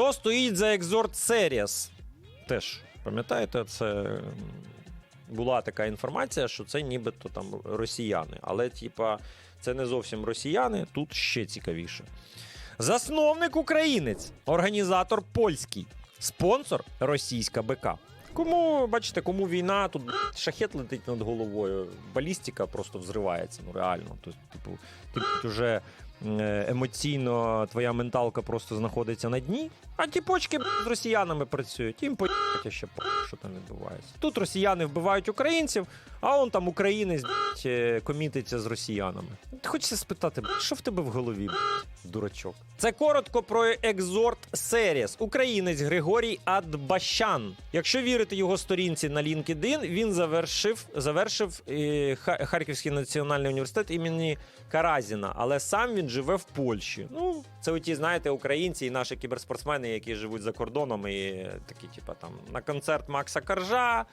Хто стоїть за Exhort Series? Теж пам'ятаєте, це була така інформація, що це нібито там росіяни. Але, типа, це не зовсім росіяни, тут ще цікавіше. Засновник українець, організатор польський, спонсор російська БК. Кому, бачите, кому війна, тут шахет летить над головою, балістика просто взривається, ну реально. Тобто, типу, ти вже е, емоційно твоя менталка просто знаходиться на дні, а ті почки з росіянами працюють, їм поїхати ще по що там відбувається. Тут росіяни вбивають українців, а он там українець блядь, комітиться з росіянами. Хочеться спитати, що в тебе в голові, дурачок? Це коротко про Exort Series. Українець Григорій Адбащан. Якщо вірити його сторінці на LinkedIn, він завершив, завершив е, Харківський національний університет імені Каразіна, але сам він живе в Польщі. Ну, це оті, знаєте, українці і наші кіберспортсмени, які живуть за кордоном, і такі, типа, там на концерт Макса Коржа.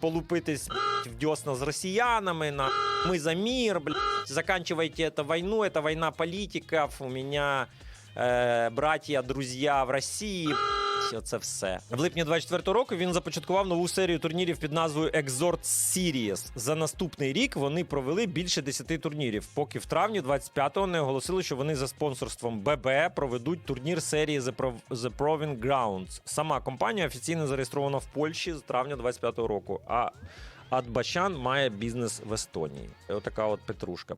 Полупитись в десна з росіянами, на ми за мір, блядь, заканчивайте эту войну, это война політиків. у мене е, братія, друзі в Росії. Блядь, Оце все. В липні 24 року він започаткував нову серію турнірів під назвою Exort Series. За наступний рік вони провели більше 10 турнірів, поки в травні 25-го не оголосили, що вони за спонсорством ББ проведуть турнір серії The, Pro- The Proving Grounds. Сама компанія офіційно зареєстрована в Польщі з травня 25-го року. А Адбачан має бізнес в Естонії. Отака от петрушка.